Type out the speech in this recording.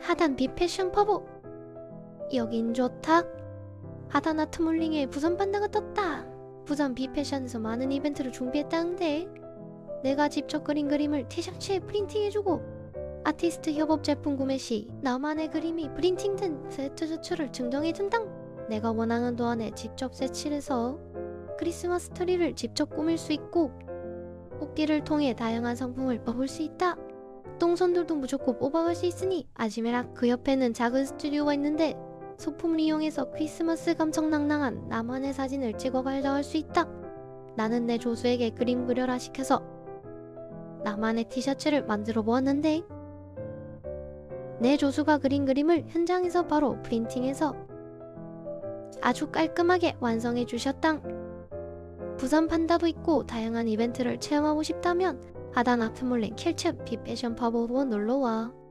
하단 비 패션 퍼보 여긴 좋다. 하단 아트 몰링에 부산 판다가 떴다. 부산 비패션에서 많은 이벤트를 준비했다는데 내가 직접 그린 그림을 티셔츠에 프린팅해주고 아티스트 협업 제품 구매 시 나만의 그림이 프린팅된 세트 조추를 증정해준당. 내가 원하는 도안에 직접 색칠해서 크리스마스 트리를 직접 꾸밀 수 있고 뽑기를 통해 다양한 상품을 뽑을 수 있다 똥손들도 무조건 뽑아갈 수 있으니 아지메라 그 옆에는 작은 스튜디오가 있는데 소품을 이용해서 크리스마스 감성 낭낭한 나만의 사진을 찍어 발표할 수 있다. 나는 내 조수에게 그림 그려라 시켜서 나만의 티셔츠를 만들어 보았는데 내 조수가 그린 그림을 현장에서 바로 프린팅해서 아주 깔끔하게 완성해 주셨당. 부산 판다도 있고 다양한 이벤트를 체험하고 싶다면 하단 아트몰링 킬츠 빅패션 파버로 놀러와.